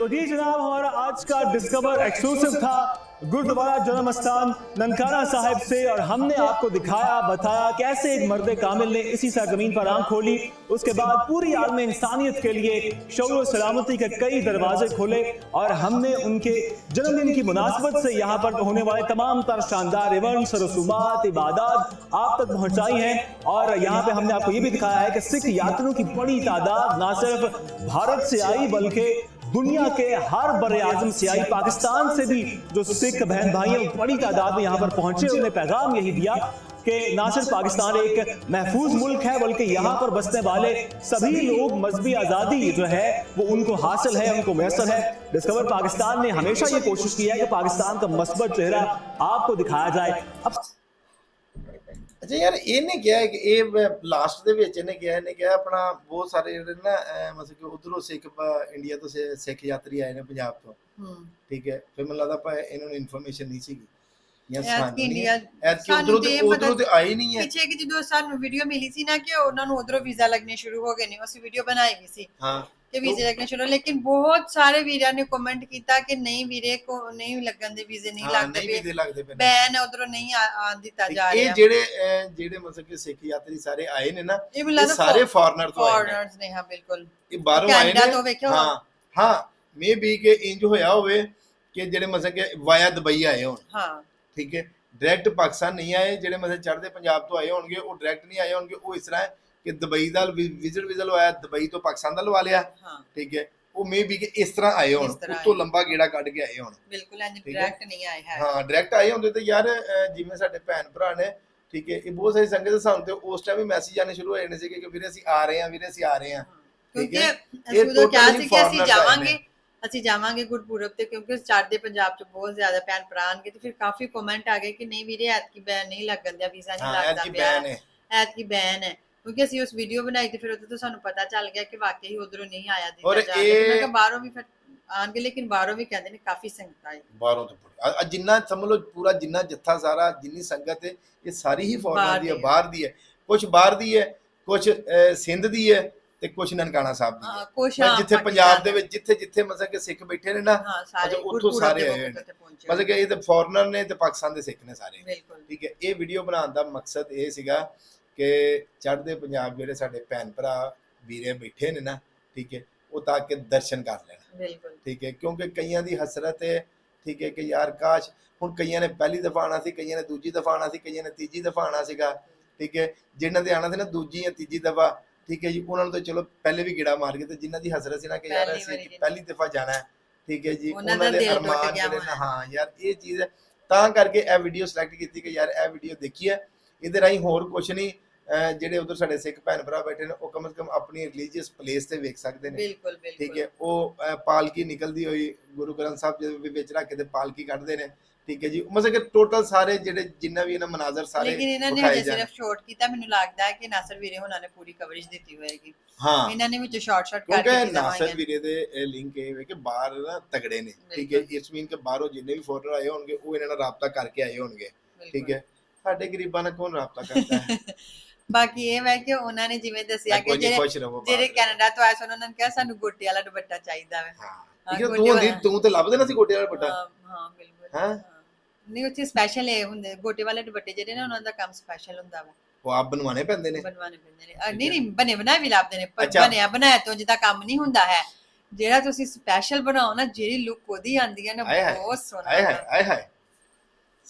تو جی جناب، ہمارا آج کا ڈسکور ایکسکلوسو تھا گردوارہ جنم استان ننکانہ صاحب سے، اور ہم نے آپ کو دکھایا، بتایا کیسے ایک مرد کامل نے اسی سرزمین پر آنکھ کھولی۔ اس کے بعد پوری عالم انسانیت کے لیے شعور و سلامتی کے کئی دروازے کھولے، اور ہم نے ان کے جنم دن کی مناسبت سے یہاں پر ہونے والے تمام تر شاندار ایونٹس، رسومات، عبادات آپ تک پہنچائی ہیں۔ اور یہاں پہ ہم نے آپ کو یہ بھی دکھایا ہے کہ سکھ یاتریوں کی بڑی تعداد نہ صرف بھارت سے آئی، بلکہ دنیا کے ہر بر اعظم سیائی پاکستان سے بھی جو سکھ بہن بھائیوں بڑی تعداد میں یہاں پر پہنچے، انہوں نے پیغام یہی دیا کہ نہ صرف پاکستان ایک محفوظ ملک ہے، بلکہ یہاں پر بسنے والے سبھی لوگ مذہبی آزادی جو ہے، وہ ان کو حاصل ہے، ان کو میسر ہے۔ ڈسکور پاکستان نے ہمیشہ یہ کوشش کی ہے کہ پاکستان کا مثبت چہرہ آپ کو دکھایا جائے۔ اب ਅੱਛਾ ਯਾਰ ਇਹਨੇ ਕਿਹਾ ਕਿ ਇਹ ਲਾਸਟ ਦੇ ਵਿੱਚ ਇਹਨੇ ਕਿਹਾ ਇਹਨੇ ਕਿਹਾ ਆਪਣਾ ਬਹੁਤ ਸਾਰੇ ਜਿਹੜੇ ਨਾ ਮਤਲਬ ਕਿ ਉਧਰੋਂ ਸਿੱਖ ਇੰਡੀਆ ਤੋਂ ਸਿੱਖ ਯਾਤਰੀ ਆਏ ਨੇ ਪੰਜਾਬ ਤੋਂ। ਹੂੰ। ਠੀਕ ਹੈ ਫਿਰ ਮੈਨੂੰ ਲੱਗਦਾ ਪਾ ਇਹਨਾਂ ਨੂੰ ਇਨਫੋਰਮੇਸ਼ਨ ਨਹੀਂ ਸੀਗੀ। ਜਾਂ ਸਾਨੂੰ ਇੰਡੀਆ- ਐਤਕੀ ਉਧਰੋਂ ਤੇ ਉਧਰੋਂ ਤੇ ਆਈ ਨਹੀਂ ਹੈ। ਪਿੱਛੇ ਕਿ ਜਦੋਂ ਸਾਨੂੰ ਵੀਡੀਓ ਮਿਲੀ ਸੀ ਨਾ ਕਿ ਉਹਨਾਂ ਨੂੰ ਉਧਰੋਂ ਵੀਜ਼ਾ ਲੱਗਣੇ ਸ਼ੁਰੂ ਹੋ ਗਏ ਨੇ ਅਸੀਂ ਵੀਡੀਓ ਬਣਾਈ ਵੀ ਸੀ। ਹਾਂ। ਕਿ ਵੀਜ਼ੇ ਲੱਗਣੇ ਸ਼ੁਰੂ ਲੇਕਿਨ ਬਹੁਤ ਸਾਰੇ ਵੀਰਾਂ ਨੇ ਕਮੈਂਟ ਕੀਤਾ ਕਿ ਨਹੀਂ ਵੀਰੇ ਕੋ ਨਹੀਂ ਲੱਗਣ ਦੇ ਵੀਜ਼ੇ ਨਹੀਂ ਲੱਗਦੇ ਨਹੀਂ ਪਏ। ਵੀਜ਼ੇ ਲੱਗਦੇ ਪਏ ਨੇ। ਬੈਨ ਉਧਰੋਂ ਨਹੀਂ ਆ- ਆਉਣ ਦਿੱਤਾ ਜਾ ਇਹ ਰਿਹਾ। ਜਿਹੜੇ ਅਹ, ਜਿਹੜੇ ਮਤਲਬ ਕਿ ਸਿੱਖ ਯਾਤਰੀ ਸਾਰੇ ਆਏ ਨੇ ਨਾ ਇਹ ਇਹ ਸਾਰੇ ਫੋਰਨਰ ਤੋਂ ਆਏ ਨੇ। ਫੋਰਨਰਸ ਨੇ ਹਾਂ ਬਿਲਕੁਲ। ਇਹ ਬਾਹਰੋਂ ਆਏ ਨੇ। ਹਾਂ ਹਾਂ ਮੇ ਵੀ ਕਿ ਇੰਜ ਹੋਇਆ ਹੋਵੇ ਕਿ ਜਿਹੜੇ ਮਤਲਬ ਕਿ ਵਾਇਆ ਦੁਬਈ ਆਏ ਹੋਣ। ਹਾਂ। ਠੀਕ ਹੈ? ਡਾਇਰੈਕਟ ਪਾਕਿਸਤਾਨ ਨਹੀਂ ਆਏ ਜਿਹੜੇ ਮਤਲਬ ਚੜ੍ਹਦੇ ਪੰਜਾਬ ਤੋਂ ਆਏ ਹੋਣਗੇ ਉਹ ਡਾਇਰੈਕਟ ਨਹੀਂ ਆਏ ਹੋਣਗੇ ਉਹ ਇਸ ਤਰ੍ਹਾਂ ਕਿ ਦੁਬਈ ਦਾ ਵਿਜ਼ਿਟ ਵੀਜ਼ਾ ਲਵਾਇਆ ਦੁਬਈ ਤੋਂ ਪਾਕਿਸਤਾਨ ਦਾ ਲਵਾ ਲਿਆ ਹਾਂ। ਠੀਕ ਹੈ। ਉਹ ਮੇ ਵੀ ਕਿ ਇਸ ਤਰ੍ਹਾਂ ਆਏ ਹੋਣ ਇਸ ਤਰ੍ਹਾਂ ਉਤੋਂ ਆਏ। ਲੰਬਾ ਗੇੜਾ ਕੱਢ ਕੇ ਆਏ ਹੋਣ। ਬਿਲਕੁਲ ਇੰਜ ਠੀਕ ਹੈ। ਡਾਇਰੈਕਟ ਨਹੀਂ ਆਏ ਹੈ। ਹਾਂ ਡਾਇਰੈਕਟ ਆਏ ਹੁੰਦੇ ਤੇ ਯਾਰ ਅਹ, ਜਿਵੇਂ ਸਾਡੇ ਭੈਣ ਭਰਾ ਨੇ ਠੀਕ ਹੈ ਇਹ ਬਹੁਤ ਸਾਰੀ ਸੰਗਤ ਸਾਨੂੰ ਤੇ ਉਸ ਟਾਈਮ ਵੀ ਮੈਸੇਜ ਆਨੇ ਸ਼ੁਰੂ ਹੋ ਜਾਣੇ ਸੀਗੇ ਕਿ ਵੀਰੇ ਅਸੀਂ ਆ ਰਹੇ ਹਾਂ ਵੀਰੇ ਅਸੀਂ ਆ ਰਹੇ ਹਾਂ। ਠੀਕ ਕਿਉਂਕਿ ਹੈ ਅਸੀਂ ਉਦੋਂ total ਕਿਹਾ ਹੀ ਸੀ ਕਿ ਅਸੀਂ ਆਏ ਜਾਵਾਂਗੇ ਨੇ। ਅਸੀਂ ਜਾਵਾਂਗੇ ਗੁਰਪੁਰਬ ਤੇ ਕਿਉਂਕਿ ਚੜ੍ਹਦੇ ਪੰਜਾਬ ਚ ਬਹੁਤ ਜ਼ਿਆਦਾ ਭੈਣ ਭਰਾ ਆਣਗੇ ਤੇ ਫਿਰ ਕਾਫੀ ਕਮੈਂਟ ਆ ਗਏ ਕਿ ਨਹੀਂ ਵੀਰੇ ਐਤਕੀ ਬੈਨ ਨਹੀਂ ਲੱਗਣ ਦਿਆ ਵੀਜ਼ਾ ਨਹੀਂ ਹਾਂ ਲੱਗਦਾ ਐਤਕੀ ਪਿਆ। ਬੈਨ ਹੈ। ਐਤਕੀ ਬੈਨ ਹੈ। ਕਿਉਂਕਿ ਅਸੀਂ ਉਸ ਵੀਡੀਓ ਬਣਾਈ ਤੇ ਫਿਰ ਉਦੋਂ ਤੋਂ ਸਾਨੂੰ ਪਤਾ ਚੱਲ ਗਿਆ ਕਿ ਵਾਕਈ ਉਧਰੋਂ ਨਹੀਂ ਆਇਆ ਔਰ ਦਿੱਤਾ ਜਾ ਰਿਹਾ। ਤੇ ਮੈਂ ਇਹ- ਕਿਹਾ ਬਾਹਰੋਂ ਵੀ ਫਿਰ ਆਣਗੇ ਲੇਕਿਨ ਬਾਹਰੋਂ ਵੀ ਕਹਿੰਦੇ ਨੇ ਕਾਫੀ ਸੰਗਤ ਆਈ। ਬਾਹਰੋਂ ਤੋਂ ਪੂਰੀ। ਅ ਜਿੰਨਾ ਸਮਝ ਲਓ ਪੂਰਾ ਜਿੰਨਾ ਜੱਥਾ ਸਾਰਾ ਜਿੰਨੀ ਸੰਗਤ ਹੈ ਇਹ ਸਾਰੀ ਹੀ ਫੋਰਨ ਬਾਹਰ ਦੀ ਹੈ ਦੀ ਹੈ। ਬਾਹਰ ਦੀ ਹੈ। ਕੁਝ ਬਾਹਰ ਦੀ ਹੈ ਕੁਝ ਸਿੰਧ ਦੀ ਹੈ ਤੇ ਕੁਝ ਨਨਕਾਣਾ ਸਾਹਿਬ ਦੀ ਹੈ। ਹਾਂ ਮਤਲਬ ਹਾਂ, ਜਿੱਥੇ ਪੰਜਾਬ ਦੇ ਵਿੱਚ ਜਿੱਥੇ ਜਿੱਥੇ ਮਤਲਬ ਕਿ ਸਿੱਖ ਬੈਠੇ ਨੇ ਨਾ ਹਾਂ ਸਾਰੇ ਉੱਥੋਂ ਗੁਰਪੁਰਬ ਸਾਰੇ ਦੇ ਆਏ ਨੇ। ਪਹੁੰਚੇ ਮਤਲਬ ਕਿ ਇਹ ਤੇ ਫੋਰਨਰ ਨੇ ਤੇ ਪਾਕਿਸਤਾਨ ਦੇ ਸਿੱਖ ਨੇ ਸਾਰੇ। ਬਿਲਕੁਲ। ਠੀਕ ਹੈ ਇਹ ਵੀਡੀਓ ਬਣਾਉਣ ਦਾ ਮਕਸਦ ਇਹ ਸੀਗਾ ਕਿ ਚੜ੍ਹਦੇ ਪੰਜਾਬ ਜਿਹੜੇ ਸਾਡੇ ਭੈਣ ਭਰਾ ਵੀਰੇ ਬੈਠੇ ਨੇ ਨਾ ਠੀਕ ਹੈ ਉਹ ਤਾਂ ਕਿ ਦਰਸ਼ਨ ਕਰ ਲੈਣ ਬਿਲਕੁਲ ਠੀਕ ਹੈ ਕਿਉਂਕਿ ਕਈਆਂ ਦੀ ਹਸਰਤ ਹੈ ਠੀਕ ਹੈ ਕਿ ਯਾਰ ਕਾਸ਼ ਹੁਣ ਕਈਆਂ ਨੇ ਪਹਿਲੀ ਦਫਾ ਆਣਾ ਸੀ ਕਈਆਂ ਨੇ ਦੂਜੀ ਦਫਾ ਆਣਾ ਸੀ ਕਈਆਂ ਨੇ ਤੀਜੀ ਦਫਾ ਆਣਾ ਸੀਗਾ ਠੀਕ ਹੈ ਜਿਨ੍ਹਾਂ ਦੇ ਆਣਾ ਸੀ ਨਾ ਦੂਜੀ ਜਾਂ ਤੀਜੀ ਦਫਾ ਠੀਕ ਹੈ ਜੀ ਉਹਨਾਂ ਨੂੰ ਤਾਂ ਚਲੋ ਪਹਿਲੇ ਵੀ ਗੇੜਾ ਮਾਰ ਗਏ ਤੇ ਜਿਨ੍ਹਾਂ ਦੀ ਹਸਰਤ ਸੀ ਨਾ ਕਿ ਯਾਰ ਅਸੀਂ। ਪਹਿਲੀ ਦਫਾ ਜਾਣਾ ਹੈ ਠੀਕ ਹੈ ਜੀ ਉਹਨਾਂ ਦਾ ਅਰਮਾਨ ਜਿਹੜੇ ਨਾ। ਹਾਂ ਯਾਰ ਇਹ ਚੀਜ਼ ਹੈ ਤਾਂ ਕਰਕੇ ਇਹ ਵੀਡੀਓ ਸਿਲੈਕਟ ਕੀਤੀ ਕਿ ਯਾਰ ਇਹ ਵੀਡੀਓ ਦੇਖੀਏ ਇਹਦੇ ਰਾਹੀਂ ਹੋਰ ਕੁਝ ਨਹੀਂ ਜਿਹੜੇ ਉਧਰ ਸਾਡੇ ਸਿੱਖ ਭੈਣ ਭਰਾ ਬੈਠੇ ਨੇ ਉਹ ਕਮ ਸੇ ਕਮ ਆਪਣੀ ਰਿਲੀਜੀਅਸ ਪਲੇਸ ਤੇ ਵੇਖ ਸਕਦੇ ਨੇ। ਬਿਲਕੁਲ ਠੀਕ ਬਿਲਕੁਲ ਹੈ ਉਹ ਪਾਲਕੀ ਨਿਕਲਦੀ ਹੋਈ ਗੁਰੂ ਗ੍ਰੰਥ ਸਾਹਿਬ ਜੀ ਦੇ ਵਿੱਚ ਰੱਖ ਕੇ ਤੇ ਪਾਲਕੀ ਕੱਢਦੇ ਨੇ। ਠੀਕ ਹੈ ਜੀ ਮਤਲਬ ਕਿ ਟੋਟਲ ਸਾਰੇ ਜਿਹੜੇ ਜਿੰਨਾ ਵੀ ਇਹਨਾਂ ਮਨਾਜ਼ਰ ਸਾਰੇ ਲੇਕਿਨ ਇਹਨਾਂ ਨੇ ਹਜੇ। ਸਿਰਫ ਸ਼ਾਰਟ ਕੀਤਾ ਮੈਨੂੰ ਲੱਗਦਾ ਹੈ ਕਿ ਨਾਸਰ ਵੀਰੇ ਉਹਨਾਂ ਨੇ ਪੂਰੀ ਕਵਰੇਜ ਦਿੱਤੀ ਹੋਏਗੀ। ਹਾਂ। ਇਹਨਾਂ ਨੇ ਵਿੱਚ ਸ਼ਾਰਟ ਸ਼ਾਰਟ ਕਰਕੇ ਕਿਉਂਕਿ ਨਾਸਰ। ਵੀਰੇ ਦੇ ਲਿੰਕ ਇਹ ਹੈ ਕਿ ਬਾਹਰ ਨਾ ਤਗੜੇ ਨੇ। ਠੀਕ ਹੈ ਇਸ ਮੀਨ ਕਿ ਬਾਹਰੋਂ ਜਿੰਨੇ ਵੀ ਫੋਰਨਰ ਆਏ ਹੋਣਗੇ ਉਹ ਇਹਨਾਂ ਨਾਲ ਰਾਬਤਾ ਕਰਕੇ ਆਏ ਹੋਣਗੇ। ਠੀਕ। ਹੈ ਸਾਡੇ ਗਰੀਬਾਂ ਨਾਲ ਕੌਣ ਰਾਬਤਾ ਕਰਦਾ ਹੈ? ਬਾਕੀ ਇਹ ਹੈ ਕਿ ਉਹਨਾਂ ਨੇ ਜਿਵੇਂ ਦੱਸਿਆ ਕਿ ਜਿਹੜੇ। ਕੈਨੇਡਾ ਤੋਂ ਆਏ ਸਨ ਉਹਨਾਂ ਨੇ ਕਿਹਾ ਸਾਨੂੰ ਗੋਟੇ ਵਾਲਾ ਦੁਪੱਟਾ ਚਾਹੀਦਾ ਹੈ ਹਾਂ। ਹਾਂ, ਠੀਕ ਹੈ ਗੋਡੇ ਤੂੰ ਹੁੰਦੀ। ਤੂੰ ਤੇ ਲੱਭਦੇ ਨਾ ਸੀ ਗੋਟੇ ਵਾਲਾ ਬੱਟਾ ਹਾਂ ਹਾਂ ਬਿਲਕੁਲ। ਹੈਂ? ਨਹੀਂ ਉੱਥੇ ਸਪੈਸ਼ਲ ਇਹ ਹੁੰਦੇ ਗੋਟੇ ਵਾਲੇ ਦੁਪੱਟੇ ਜਿਹੜੇ ਨੇ ਉਹਨਾਂ ਦਾ ਕੰਮ ਸਪੈਸ਼ਲ ਹੁੰਦਾ ਵਾ। ਉਹ ਆਪ ਬਣਵਾਣੇ ਪੈਂਦੇ ਨੇ। ਬਣਵਾਣੇ ਪੈਂਦੇ ਨੇ। ਨਹੀਂ ਨਹੀਂ ਬਣੇ ਬਣਾਏ ਵੀ ਲੱਭਦੇ ਨੇ ਪਰ। ਬਣਿਆ ਬਣਾਇਆ ਤੋਂ ਜਿੱਦਾਂ ਕੰਮ ਨਹੀਂ ਹੁੰਦਾ ਹੈ। ਜਿਹੜਾ ਤੁਸੀਂ ਸਪੈਸ਼ਲ ਬਣਾਓ ਨਾ ਜਿਹੜੀ ਲੁੱਕ ਉਹਦੀ ਆਂਦੀ ਹੈ ਨਾ ਬਹੁਤ ਸੋਹਣਾ ਆਏ ਹਾਏ ਆਏ ਹਾਏ।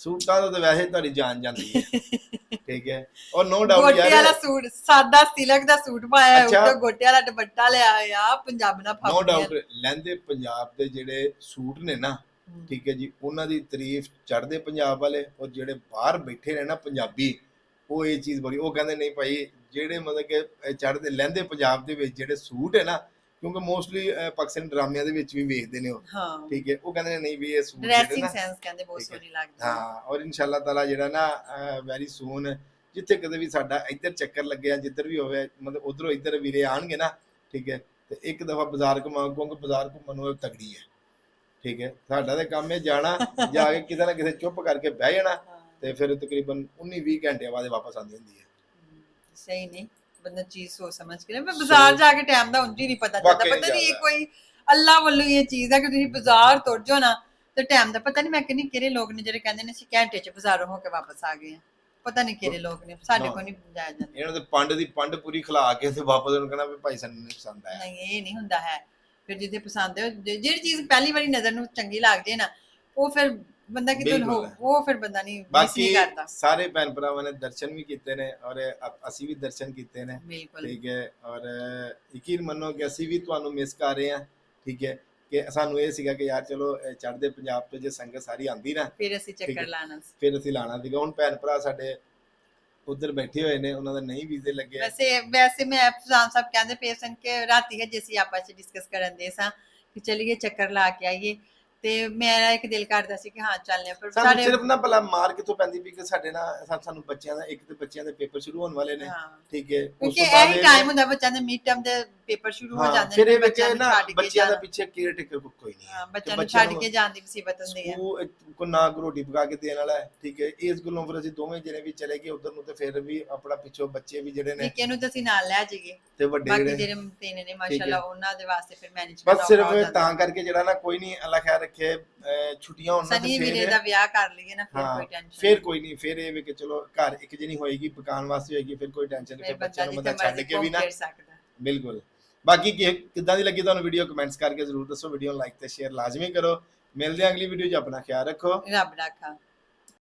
ਸੂਟਾਂ ਦਾ ਤਾਂ ਵੈਸੇ ਤੁਹਾਡੀ ਜਾਨ ਜਾਂਦੀ ਹੈ। ਠੀਕ ਹੈ। ਔਰ ਨੋ ਡਾਊਟ ਗੋਟੇ ਵਾਲਾ ਯਾਰ ਸੂਟ ਸਾਦਾ ਸਿਲਕ ਦਾ ਸੂਟ ਪਾਇਆ ਹੈ ਅੱਛਾ। ਉੱਤੇ ਗੋਟੇ ਵਾਲਾ ਦੁਪੱਟਾ ਲਿਆ ਹੋਇਆ ਪੰਜਾਬ ਨੋ ਫੱਬਦੀਆਂ ਡਾਊਟ ਲਹਿੰਦੇ ਪੰਜਾਬ ਦੇ ਜਿਹੜੇ ਸੂਟ ਨੇ ਨਾ ਠੀਕ ਹੈ ਜੀ ਉਹਨਾਂ ਦੀ ਤਾਰੀਫ ਚੜ੍ਹਦੇ ਪੰਜਾਬ ਵਾਲੇ ਔਰ ਜਿਹੜੇ ਬਾਹਰ ਬੈਠੇ ਨੇ ਨਾ ਪੰਜਾਬੀ ਉਹ ਇਹ ਚੀਜ਼ ਬੜੀ ਉਹ ਕਹਿੰਦੇ ਨਹੀਂ ਭਾਈ ਜਿਹੜੇ ਮਤਲਬ ਕਿ ਇਹ ਚੜ੍ਹਦੇ ਲਹਿੰਦੇ ਪੰਜਾਬ ਦੇ ਵਿੱਚ ਜਿਹੜੇ ਸੂਟ ਹੈ ਨਾ ਕਿਉਂਕਿ ਮੋਸਟਲੀ ਪਾਕਿਸਤਾਨੀ ਡਰਾਮਿਆਂ ਦੇ ਵਿੱਚ ਵੀ ਵੇਖਦੇ ਨੇ ਉਹ। ਹਾਂ। ਠੀਕ ਹੈ ਉਹ ਕਹਿੰਦੇ ਨੇ ਨਹੀਂ ਵੀ ਇਹ ਸੂਟ ਡਰੈਸਿੰਗ ਸੈਂਸ ਕਹਿੰਦੇ ਬਹੁਤ। ਸੋਹਣੀ ਲੱਗਦੀ ਹੈ। ਔਰ ਇਨਸ਼ਾਅੱਲਾ ਤਾਲਾ ਜਿਹੜਾ ਨਾ ਵੈਰੀ ਸੂਨ ਜਿੱਥੇ ਕਦੇ ਵੀ ਸਾਡਾ ਇੱਧਰ ਚੱਕਰ ਲੱਗਿਆ ਜਿੱਧਰ ਵੀ ਹੋਵੇ ਮਤਲਬ ਉਧਰੋਂ ਇੱਧਰ ਵੀਰੇ ਆਣਗੇ ਨਾ ਠੀਕ ਹੈ ਤੇ ਇੱਕ ਦਫਾ ਬਾਜ਼ਾਰ ਘੁਮਾ ਕਿਉਂਕਿ ਬਾਜ਼ਾਰ ਘੁੰਮਣ ਨੂੰ ਤਗੜੀ ਹੈ। ਠੀਕ ਹੈ ਸਾਡਾ ਤੇ ਕੰਮ ਹੈ ਜਾਣਾ ਜਾ ਕੇ ਕਿਤੇ ਨਾ ਕਿਤੇ ਚੁੱਪ ਕਰਕੇ ਬਹਿ ਜਾਣਾ। ਤੇ ਫਿਰ ਤਕਰੀਬਨ 19 20 ਘੰਟੇ ਬਾਅਦ ਵਾਪਸ ਆਉਂਦੀ ਹੁੰਦੀ ਹੈ। ਸਹੀ ਨਹੀਂ ਬੰਦਾ ਚੀਜ਼ ਸੋਚ ਸਮਝ ਕੇ ਲੈ ਬਾਜ਼ਾਰ ਜਾ ਕੇ ਟਾਈਮ ਦਾ ਉਂਝ ਹੀ ਨਹੀਂ ਪਤਾ ਚੱਲਦਾ। ਵਾਕਈ ਪਤਾ ਨਹੀਂ ਇਹ ਜ਼ਿਆਦਾ। ਕੋਈ ਅੱਲਾ ਵੱਲੋਂ ਹੀ ਇਹ ਚੀਜ਼ ਹੈ ਕਿ ਤੁਸੀਂ ਬਾਜ਼ਾਰ ਤੁਰ ਜਾਓ ਨਾ ਤੇ ਟਾਈਮ ਦਾ ਪਤਾ ਨਹੀਂ ਮੈਂ ਕਿੰਨੀ ਕਿਹੜੇ ਲੋਕ ਨੇ ਜਿਹੜੇ ਕਹਿੰਦੇ ਨੇ ਅਸੀਂ ਘੰਟੇ ਚ ਬਾਜ਼ਾਰੋਂ ਹੋ ਕੇ ਵਾਪਸ ਆ ਗਏ ਆ। ਪਤਾ ਨਹੀਂ ਕਿਹੜੇ ਲੋਕ ਨੇ ਸਾਡੇ ਨਾ। ਕੋਲ ਨਹੀਂ ਜਾਇਆ ਜਾਂਦਾ। ਇਹਨਾਂ ਦੇ ਪੰਡ ਦੀ ਪੰਡ ਪੂਰੀ ਖਿਲਾ ਕੇ ਤੇ ਵਾਪਸ ਉਹਨੂੰ ਕਹਿਣਾ ਵੀ ਭਾਈ ਸਾਨੂੰ ਨਹੀਂ ਪਸੰਦ ਆਇਆ। ਨਹੀਂ ਇਹ ਨਹੀਂ ਹੁੰਦਾ ਹੈ। ਫਿਰ ਜਿੱਦੇ ਪਸੰਦ ਹੈ ਜੇ- ਜਿਹੜੀ ਚੀਜ਼ ਪਹਿਲੀ ਵਾਰੀ ਨਜ਼ਰ ਨੂੰ ਚੰਗੀ ਲੱਗ ਜੇ ਨਾ ਉਹ ਫਿਰ ਬੰਦਾ ਕਿਤੇ ਹੋ ਬਿਲਕੁਲ। ਉਹ ਫਿਰ ਬੰਦਾ ਨਹੀਂ ਮਿਸ ਬਾਕੀ ਨਹੀਂ ਕਰਦਾ। ਸਾਰੇ ਭੈਣ ਭਰਾਵਾਂ ਨੇ ਦਰਸ਼ਨ ਵੀ ਕੀਤੇ ਨੇ ਔਰ ਅ- ਅਸੀਂ ਵੀ ਦਰਸ਼ਨ ਕੀਤੇ ਨੇ। ਬਿਲਕੁਲ। ਠੀਕ ਹੈ ਔਰ ਯਕੀਨ ਮੰਨੋ ਕਿ ਅਸੀਂ ਵੀ ਤੁਹਾਨੂੰ ਮਿਸ ਕਰ ਰਹੇ ਹਾਂ। ਠੀਕ ਹੈ ਕਿ ਸਾਨੂੰ ਇਹ ਸੀਗਾ ਕਿ ਯਾਰ ਚਲੋ ਚੜ੍ਹਦੇ ਪੰਜਾਬ ਤੋਂ ਜੇ ਸੰਗਤ ਸਾਰੀ ਆਂਦੀ ਨਾ। ਫਿਰ ਅਸੀਂ ਠੀਕ ਚੱਕਰ। ਲਾਣਾ ਸੀ। ਫਿਰ ਅਸੀਂ ਲਾਣਾ ਸੀਗਾ। ਹੁਣ ਭੈਣ ਭਰਾ ਸਾਡੇ ਉਧਰ ਬੈਠੇ ਹੋਏ ਨੇ ਉਹਨਾਂ ਦਾ ਨਹੀਂ ਵੀਜ਼ੇ ਲੱਗੇ। ਵੈਸੇ ਵੈਸੇ ਮੈਂ ਫਜ਼ਾਨ ਸਾਹਿਬ ਕਹਿੰਦੇ ਪਏ ਸਨ ਕਿ ਰਾਤੀ ਹੈ ਅਸੀਂ ਆਪਸ ਵਿੱਚ ਡਿਸਕਸ ਕਰਨ ਦੇ ਸਾਂ ਕਿ ਚਲੀਏ ਚੱਕਰ ਲਾ ਕੇ ਆਈਏ। ਤੇ ਮੇਰਾ ਇੱਕ ਦਿਲ ਕਰਦਾ ਸੀ ਕਿ ਹਾਂ ਚੱਲਨੇ ਪਰ ਸਾਨੂੰ ਸਾਡੇ ਸਿਰਫ ਨਾ ਭਲਾ ਮਾਰ ਕਿੱਥੋਂ ਪੈਂਦੀ ਵੀ ਕਿ ਸਾਡੇ ਨਾ ਸਾ- ਸਾਨੂੰ ਬੱਚਿਆਂ ਦਾ ਇੱਕ ਤੇ ਬੱਚਿਆਂ ਦੇ ਪੇਪਰ ਸ਼ੁਰੂ ਹੋਣ ਵਾਲੇ ਨੇ ਠੀਕ ਹੈ ਉਸ ਤੋਂ ਬਾਅਦ ਇਹ- ਟਾਈਮ ਹੁੰਦਾ ਬੱਚਿਆਂ ਦੇ ਮਿਡ ਟਰਮ ਦੇ ਪੇਪਰ ਸ਼ੁਰੂ ਹੋ ਜਾਂਦੇ ਫਿਰ ਨੇ ਇਹ ਵਿੱਚ ਬੱਚਿਆਂ ਨੂੰ ਬੱਚਿਆਂ ਦਾ ਪਿੱਛੇ ਕੇਅਰ ਟੇਕਰ ਕੋਈ ਨਹੀਂ ਹਾਂ, ਬੱਚਿਆਂ ਨੂੰ ਛੱਡ ਕੇ ਜਾਣ ਦੀ ਮੁਸੀਬਤ ਹੁੰਦੀ ਹੈ। ਸਕੂਲ ਕੋ ਨਾ ਰੋਟੀ ਪਕਾ ਕੇ ਦੇਣ ਵਾਲਾ ਹੈ ਠੀਕ ਹੈ ਇਸ ਗੱਲੋਂ ਫਿਰ ਅਸੀਂ ਦੋਵੇਂ ਜਣੇ ਵੀ ਚਲੇ ਗਏ ਉਧਰ ਨੂੰ ਤੇ ਫਿਰ ਵੀ ਆਪਣਾ ਪਿੱਛੋਂ ਬੱਚੇ ਵੀ ਜਿਹੜੇ ਨੇ ਨਿੱਕੇ ਨੂੰ ਤਾਂ ਅਸੀਂ ਨਾਲ ਲੈ ਜਾਈਏ। ਤੇ ਵੱਡੇ ਬਾਕੀ ਜਿਹੜੇ ਜਿਹੜੇ ਤਿੰਨ ਨੇ ਮਾਸ਼ਾਅੱਲਾ ਉਹਨਾਂ ਦੇ ਵਾਸਤੇ ਫਿਰ ਮੈਨੇਜ ਬਸ ਸਿਰਫ ਤਾਂ ਕਰਕੇ ਜਿਹੜਾ ਨਾ ਕੋਈ ਨਹੀਂ ਅੱਲਾ ਖੈਰ ਰੱਖੇ ਛੁੱਟੀਆਂ ਹੋਣ ਨਾ ਸਨੀ ਤੇ ਵੀਰੇ ਫਿਰ ਦਾ ਵਿਆਹ ਕਰ ਲਈਏ ਨਾ ਫਿਰ ਕੋਈ ਟੈਨਸ਼ਨ ਫਿਰ ਕੋਈ ਨਹੀਂ ਫਿਰ ਇਹ ਵੀ ਕਿ ਚਲੋ ਘਰ ਇੱਕ ਜਣੀ ਹੋਏਗੀ ਪਕਾਉਣ ਵਾਸਤੇ ਹੋਏਗੀ ਫਿਰ ਕੋਈ ਟੈਨਸ਼ਨ ਨਹੀਂ ਫਿਰ ਫਿਰ ਬੱਚਿਆਂ ਨੂੰ ਬੰਦਾ ਛੱਡ ਕੇ ਵੀ ਨਾ ਫਿਰ ਬਿਲਕੁਲ। ਬਾਕੀ ਕਿ ਕਿੱਦਾਂ ਦੀ ਲੱਗੀ ਤੁਹਾਨੂੰ ਵੀਡੀਓ ਕਮੈਂਟਸ ਕਰਕੇ ਜ਼ਰੂਰ ਦੱਸੋ ਵੀਡੀਓ ਨੂੰ ਲਾਈਕ ਤੇ ਸ਼ੇਅਰ ਲਾਜ਼ਮੀ ਕਰੋ। ਮਿਲਦੇ ਹਾਂ ਅਗਲੀ ਵੀਡੀਓ 'ਚ, ਆਪਣਾ ਖਿਆਲ ਰੱਖੋ। ਰੱਬ ਰਾਖਾ